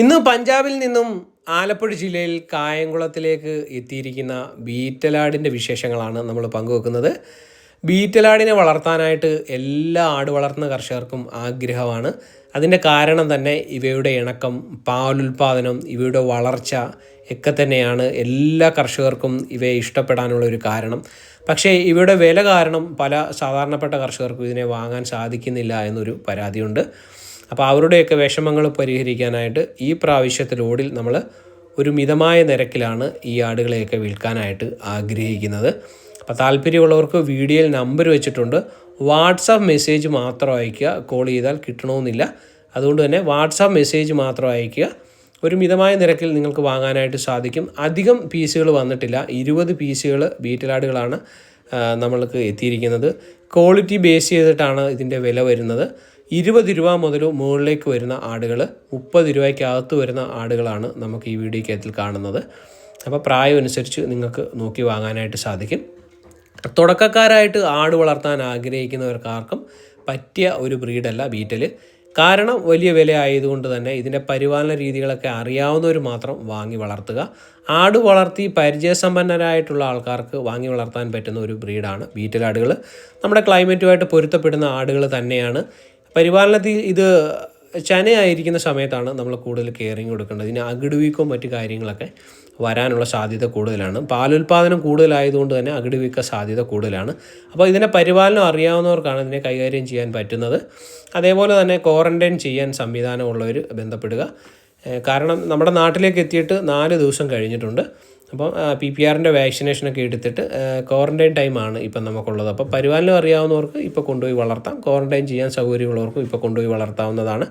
ഇന്ന് പഞ്ചാബിൽ നിന്നും ആലപ്പുഴ ജില്ലയിൽ കായംകുളത്തിലേക്ക് എത്തിയിരിക്കുന്ന ബീറ്റലാടിന്റെ വിശേഷങ്ങളാണ് നമ്മൾ പങ്കുവെക്കുന്നത്. ബീറ്റലാടിനെ വളർത്താനായിട്ട് എല്ലാ ആട് വളർത്തുന്ന കർഷകർക്കും ആഗ്രഹമാണ്. അതിന്റെ കാരണം തന്നെ ഇവയുടെ ഇണക്കം പാലുൽപാദനം ഇവയുടെ വളർച്ച ഒക്കെ തന്നെയാണ് എല്ലാ കർഷകർക്കും ഇവയെ ഇഷ്ടപ്പെടാനുള്ള ഒരു കാരണം. പക്ഷേ ഇവയുടെ വില കാരണം പല സാധാരണപ്പെട്ട കർഷകർക്കും ഇതിനെ വാങ്ങാൻ സാധിക്കുന്നില്ല എന്നൊരു പരാതിയുണ്ട്. അപ്പോൾ അവരുടെയൊക്കെ വിഷമങ്ങൾ പരിഹരിക്കാനായിട്ട് ഈ പ്രാവശ്യത്തെ ലോഡിൽ നമ്മൾ ഒരു മിതമായ നിരക്കിലാണ് ഈ ആടുകളെയൊക്കെ വിൽക്കാനായിട്ട് ആഗ്രഹിക്കുന്നത്. അപ്പോൾ താല്പര്യമുള്ളവർക്ക് വീഡിയോയിൽ നമ്പർ വെച്ചിട്ടുണ്ട്. വാട്സാപ്പ് മെസ്സേജ് മാത്രം അയയ്ക്കുക. കോൾ ചെയ്താൽ കിട്ടണമെന്നില്ല. അതുകൊണ്ട് തന്നെ വാട്സാപ്പ് മെസ്സേജ് മാത്രം അയയ്ക്കുക. ഒരു മിതമായ നിരക്കിൽ നിങ്ങൾക്ക് വാങ്ങാനായിട്ട് സാധിക്കും. അധികം പീസുകൾ വന്നിട്ടില്ല. ഇരുപത് പീസുകൾ ബീറ്റലാടുകളാണ് നമ്മൾക്ക് എത്തിയിരിക്കുന്നത്. ക്വാളിറ്റി ബേസ് ചെയ്തിട്ടാണ് ഇതിന്റെ വില വരുന്നത്. ഇരുപത് രൂപ മുതൽ മുകളിലേക്ക് വരുന്ന ആടുകൾ മുപ്പത് രൂപയ്ക്കകത്ത് വരുന്ന ആടുകളാണ് നമുക്ക് ഈ വീഡിയോ വീഡിയോക്കകത്തിൽ കാണുന്നത്. അപ്പോൾ പ്രായം അനുസരിച്ച് നിങ്ങൾക്ക് നോക്കി വാങ്ങാനായിട്ട് സാധിക്കും. തുടക്കക്കാരായിട്ട് ആട് വളർത്താൻ ആഗ്രഹിക്കുന്നവർക്കാർക്കും പറ്റിയ ഒരു ബ്രീഡല്ല ബീറ്റൽ കാരണം വലിയ വില ആയതുകൊണ്ട് തന്നെ ഇതിന്റെ പരിപാലന രീതികളൊക്കെ അറിയാവുന്നവർ മാത്രം വാങ്ങി വളർത്തുക. ആട് വളർത്തി പരിചയസമ്പന്നരായിട്ടുള്ള ആൾക്കാർക്ക് വാങ്ങി വളർത്താൻ പറ്റുന്ന ഒരു ബ്രീഡാണ് ബീറ്റൽ ആടുകൾ നമ്മുടെ ക്ലൈമറ്റുമായിട്ട് പൊരുത്തപ്പെടുന്ന ആടുകൾ തന്നെയാണ് പരിപാലനത്തിൽ ഇത് ചനയായിരിക്കുന്ന സമയത്താണ് നമ്മൾ കൂടുതൽ കെയറിങ് കൊടുക്കേണ്ടത്. ഇതിന് അകിടുവീക്കോ മറ്റു കാര്യങ്ങളൊക്കെ വരാനുള്ള സാധ്യത കൂടുതലാണ്. പാലുൽപാദനം കൂടുതലായതുകൊണ്ട് തന്നെ അകിടുവീക്ക സാധ്യത കൂടുതലാണ്. അപ്പോൾ ഇതിനെ പരിപാലനം അറിയാവുന്നവർക്കാണ് ഇതിനെ കൈകാര്യം ചെയ്യാൻ പറ്റുന്നത്. അതേപോലെ തന്നെ ക്വാറന്റൈൻ ചെയ്യാൻ സംവിധാനമുള്ളവർ ബന്ധപ്പെടുക. കാരണം നമ്മുടെ നാട്ടിലേക്ക് എത്തിയിട്ട് നാല് ദിവസം കഴിഞ്ഞിട്ടുണ്ട്. അപ്പം പി പി ആറിന്റെ വാക്സിനേഷനൊക്കെ എടുത്തിട്ട് ക്വാറന്റൈൻ ടൈമാണ് ഇപ്പം നമുക്കുള്ളത്. അപ്പോൾ പരിപാലനം അറിയാവുന്നവർക്ക് ഇപ്പോൾ കൊണ്ടുപോയി വളർത്താം. ക്വാറന്റൈൻ ചെയ്യാൻ സൗകര്യമുള്ളവർക്കും ഇപ്പോൾ കൊണ്ടുപോയി വളർത്താവുന്നതാണ്.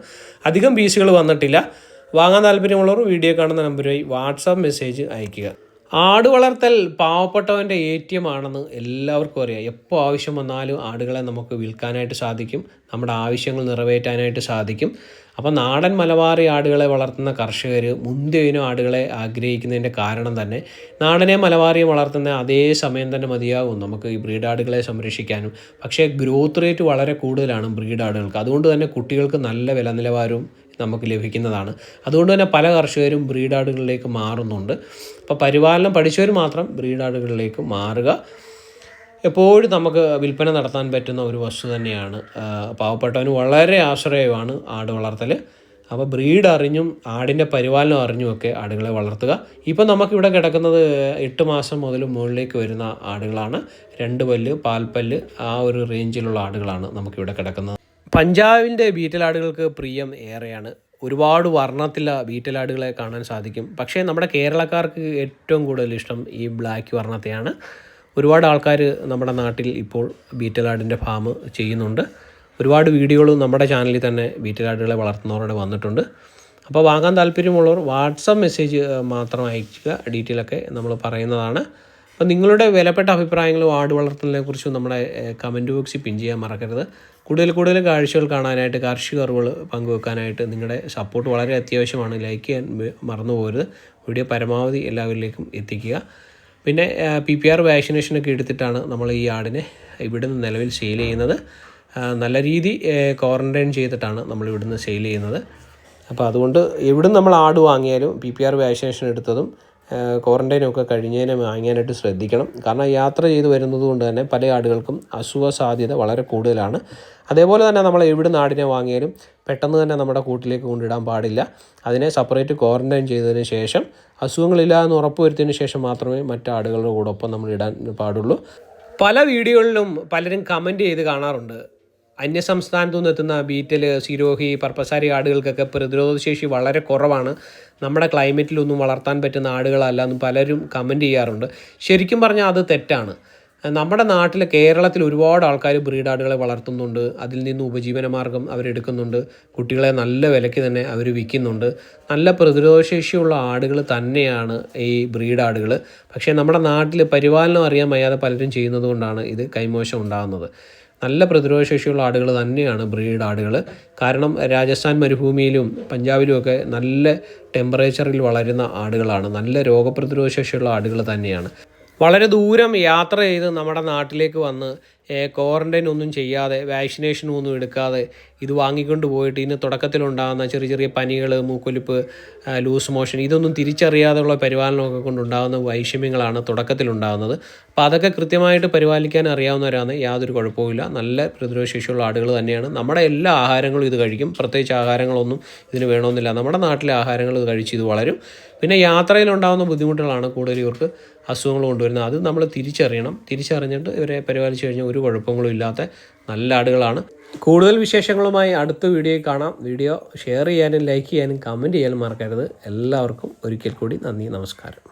അധികം പീസുകൾ വന്നിട്ടില്ല. വാങ്ങാൻ താല്പര്യമുള്ളവർ വീഡിയോ കാണുന്ന നമ്പറുമായി വാട്സാപ്പ് മെസ്സേജ് അയയ്ക്കുക. ആട് വളർത്തൽ പാവപ്പെട്ടവന്റെ എ ടി എം ആണെന്ന് എല്ലാവർക്കും അറിയാം. എപ്പോൾ ആവശ്യം വന്നാലും ആടുകളെ നമുക്ക് വിൽക്കാനായിട്ട് സാധിക്കും. നമ്മുടെ ആവശ്യങ്ങൾ നിറവേറ്റാനായിട്ട് സാധിക്കും. അപ്പോൾ നാടൻ മലബാറി ആടുകളെ വളർത്തുന്ന കർഷകർ മുന്തിയ ഇനം ആടുകളെ ആഗ്രഹിക്കുന്നതിന്റെ കാരണം തന്നെ നാടനെ മലബാറിയും വളർത്തുന്ന അതേ സമയം തന്നെ മതിയാകും നമുക്ക് ഈ ബ്രീഡ് ആടുകളെ സംരക്ഷിക്കാനും. പക്ഷേ ഗ്രോത്ത് റേറ്റ് വളരെ കൂടുതലാണ് ബ്രീഡ് ആടുകൾക്ക് അതുകൊണ്ട് തന്നെ കുട്ടികൾക്ക് നല്ല വില നിലവാരവും നമുക്ക് ലഭിക്കുന്നതാണ്. അതുകൊണ്ട് തന്നെ പല കർഷകരും ബ്രീഡാടുകളിലേക്ക് മാറുന്നുണ്ട്. അപ്പോൾ പരിപാലനം പഠിച്ചവർ മാത്രം ബ്രീഡാടുകളിലേക്ക് മാറുക. എപ്പോഴും നമുക്ക് വിൽപ്പന നടത്താൻ പറ്റുന്ന ഒരു വസ്തു തന്നെയാണ്. പാവപ്പെട്ടവന് വളരെ ആശ്രയമാണ് ആട് വളർത്തൽ അപ്പോൾ ബ്രീഡ് അറിഞ്ഞും ആടിന്റെ പരിപാലനം അറിഞ്ഞുമൊക്കെ ആടുകളെ വളർത്തുക. ഇപ്പം നമുക്കിവിടെ കിടക്കുന്നത് എട്ട് മാസം മുതൽ മുകളിലേക്ക് വരുന്ന ആടുകളാണ്. രണ്ട് പല്ല് പാൽപ്പല്ല് ആ ഒരു റേഞ്ചിലുള്ള ആടുകളാണ് നമുക്കിവിടെ കിടക്കുന്നത്. പഞ്ചാബിന്റെ ബീറ്റലാടുകൾക്ക് പ്രിയം ഏറെയാണ്. ഒരുപാട് വർണത്തിലുള്ള ബീറ്റലാടുകളെ കാണാൻ സാധിക്കും. പക്ഷേ നമ്മുടെ കേരളക്കാർക്ക് ഏറ്റവും കൂടുതൽ ഇഷ്ടം ഈ ബ്ലാക്ക് വർണത്തെയാണ്. ഒരുപാട് ആൾക്കാർ നമ്മുടെ നാട്ടിൽ ഇപ്പോൾ ബീറ്റലാടിന്റെ ഫാം ചെയ്യുന്നുണ്ട്. ഒരുപാട് വീഡിയോകളും നമ്മുടെ ചാനലിൽ തന്നെ ബീറ്റലാടുകളെ വളർത്തുന്നവരുടെ വന്നിട്ടുണ്ട്. അപ്പോൾ വാങ്ങാൻ താല്പര്യമുള്ളവർ വാട്സപ്പ് മെസ്സേജ് മാത്രം അയക്കുക ഡീറ്റെയിലൊക്കെ നമ്മൾ പറയുന്നതാണ്. അപ്പോൾ നിങ്ങളുടെ വിലപ്പെട്ട അഭിപ്രായങ്ങളും ആട് വളർത്തലിനെ കുറിച്ചും നമ്മുടെ കമന്റ് ബോക്സിൽ പിൻ ചെയ്യാൻ മറക്കരുത്. കൂടുതൽ കൂടുതൽ കാഴ്ചകൾ കാണാനായിട്ട് കാർഷിക അറിവുകൾ പങ്കുവെക്കാനായിട്ട് നിങ്ങളുടെ സപ്പോർട്ട് വളരെ അത്യാവശ്യമാണ്. ലൈക്ക് ചെയ്യാൻ മറന്നു പോകരുത്. വീഡിയോ പരമാവധി എല്ലാവരിലേക്കും എത്തിക്കുക. പിന്നെ പി പി ആർ വാക്സിനേഷനൊക്കെ എടുത്തിട്ടാണ് നമ്മൾ ഈ ആടിനെ ഇവിടുന്ന് നിലവിൽ സെയിൽ ചെയ്യുന്നത്. നല്ല രീതി ക്വാറന്റൈൻ ചെയ്തിട്ടാണ് നമ്മൾ ഇവിടുന്ന് സെയിൽ ചെയ്യുന്നത്. അപ്പോൾ അതുകൊണ്ട് എവിടെ നമ്മൾ ആട് വാങ്ങിയാലും പി പി ആർ വാക്സിനേഷൻ എടുത്തതും ക്വാറന്റൈനും ഒക്കെ കഴിഞ്ഞതിനെ വാങ്ങാനായിട്ട് ശ്രദ്ധിക്കണം. കാരണം യാത്ര ചെയ്ത് വരുന്നത് കൊണ്ട് തന്നെ പല ആടുകൾക്കും അസുഖ സാധ്യത വളരെ കൂടുതലാണ്. അതേപോലെ തന്നെ നമ്മൾ എവിടെ നാടിനെ വാങ്ങിയാലും പെട്ടെന്ന് തന്നെ നമ്മുടെ കൂട്ടിലേക്ക് കൊണ്ടിടാൻ പാടില്ല. അതിനെ സെപ്പറേറ്റ് ക്വാറന്റൈൻ ചെയ്തതിന് ശേഷം അസുഖങ്ങളില്ല എന്ന് ഉറപ്പ് വരുത്തിയതിന് ശേഷം മാത്രമേ മറ്റ് ആടുകളുടെ ഒപ്പം നമ്മൾ ഇടാൻ പാടുള്ളൂ. പല വീഡിയോകളിലും പലരും കമന്റ് ചെയ്ത് കാണാറുണ്ട്. അന്യസംസ്ഥാനത്തു നിന്ന് എത്തുന്ന ബീറ്റൽ സിരോഹി പർപ്പസാരി ആടുകൾക്കൊക്കെ പ്രതിരോധശേഷി വളരെ കുറവാണ്. നമ്മുടെ ക്ലൈമറ്റിലൊന്നും വളർത്താൻ പറ്റുന്ന ആടുകളല്ല എന്ന് പലരും കമന്റ് ചെയ്യാറുണ്ട്. ശരിക്കും പറഞ്ഞാൽ അത് തെറ്റാണ്. നമ്മുടെ നാട്ടിൽ കേരളത്തിൽ ഒരുപാട് ആൾക്കാർ ബ്രീഡ് ആടുകളെ വളർത്തുന്നുണ്ട്. അതിൽ നിന്ന് ഉപജീവനമാർഗം അവരെടുക്കുന്നുണ്ട് കുട്ടികളെ നല്ല വിലയ്ക്ക് തന്നെ അവർ വിൽക്കുന്നുണ്ട്. നല്ല പ്രതിരോധശേഷിയുള്ള ആടുകൾ തന്നെയാണ് ഈ ബ്രീഡ് ആടുകൾ പക്ഷേ നമ്മുടെ നാട്ടിൽ പരിപാലനം അറിയാൻ വയ്യാതെ പലരും ചെയ്യുന്നത് കൊണ്ടാണ് ഇത് കൈമോശം ഉണ്ടാകുന്നത്. നല്ല പ്രതിരോധ ശേഷിയുള്ള ആടുകൾ തന്നെയാണ് ബ്രീഡ് ആടുകൾ. കാരണം രാജസ്ഥാൻ മരുഭൂമിയിലും പഞ്ചാബിലുമൊക്കെ നല്ല ടെമ്പറേച്ചറിൽ വളരുന്ന ആടുകളാണ്. നല്ല രോഗപ്രതിരോധ ശേഷിയുള്ള ആടുകൾ തന്നെയാണ്. വളരെ ദൂരം യാത്ര ചെയ്ത് നമ്മുടെ നാട്ടിലേക്ക് വന്ന് ക്വാറന്റൈൻ ഒന്നും ചെയ്യാതെ വാക്സിനേഷനും ഒന്നും എടുക്കാതെ ഇത് വാങ്ങിക്കൊണ്ട് പോയിട്ട് ഇതിന് തുടക്കത്തിലുണ്ടാകുന്ന ചെറിയ ചെറിയ പനികൾ മൂക്കൊലിപ്പ് ലൂസ് മോഷൻ ഇതൊന്നും തിരിച്ചറിയാതെയുള്ള പരിപാലനമൊക്കെ കൊണ്ടുണ്ടാകുന്ന വൈഷമ്യങ്ങളാണ് തുടക്കത്തിലുണ്ടാകുന്നത്. അപ്പോൾ അതൊക്കെ കൃത്യമായിട്ട് പരിപാലിക്കാൻ അറിയാവുന്നവരാണ്. യാതൊരു കുഴപ്പവുമില്ല. നല്ല പ്രതിരോധശേഷിയുള്ള ആടുകൾ തന്നെയാണ്. നമ്മുടെ എല്ലാ ആഹാരങ്ങളും ഇത് കഴിക്കും. പ്രത്യേകിച്ച് ആഹാരങ്ങളൊന്നും ഇതിന് വേണമെന്നില്ല. നമ്മുടെ നാട്ടിലെ ആഹാരങ്ങൾ ഇത് കഴിച്ച് ഇത് വളരും. പിന്നെ യാത്രയിലുണ്ടാകുന്ന ബുദ്ധിമുട്ടുകളാണ് കൂടുതൽ ഇവർക്ക്. അസുഖങ്ങൾ കൊണ്ടുവരുന്നത്. അത് നമ്മൾ തിരിച്ചറിയണം. തിരിച്ചറിഞ്ഞിട്ട് ഇവരെ പരിപാലിച്ച് കഴിഞ്ഞാൽ ഒരു കുഴപ്പങ്ങളും ഇല്ലാത്ത നല്ല ആടുകളാണ്. കൂടുതൽ വിശേഷങ്ങളുമായി അടുത്ത വീഡിയോയിൽ കാണാം. വീഡിയോ ഷെയർ ചെയ്യാനും ലൈക്ക് ചെയ്യാനും കമന്റ് ചെയ്യാനും മറക്കരുത്. എല്ലാവർക്കും ഒരിക്കൽ കൂടി നന്ദി നമസ്കാരം.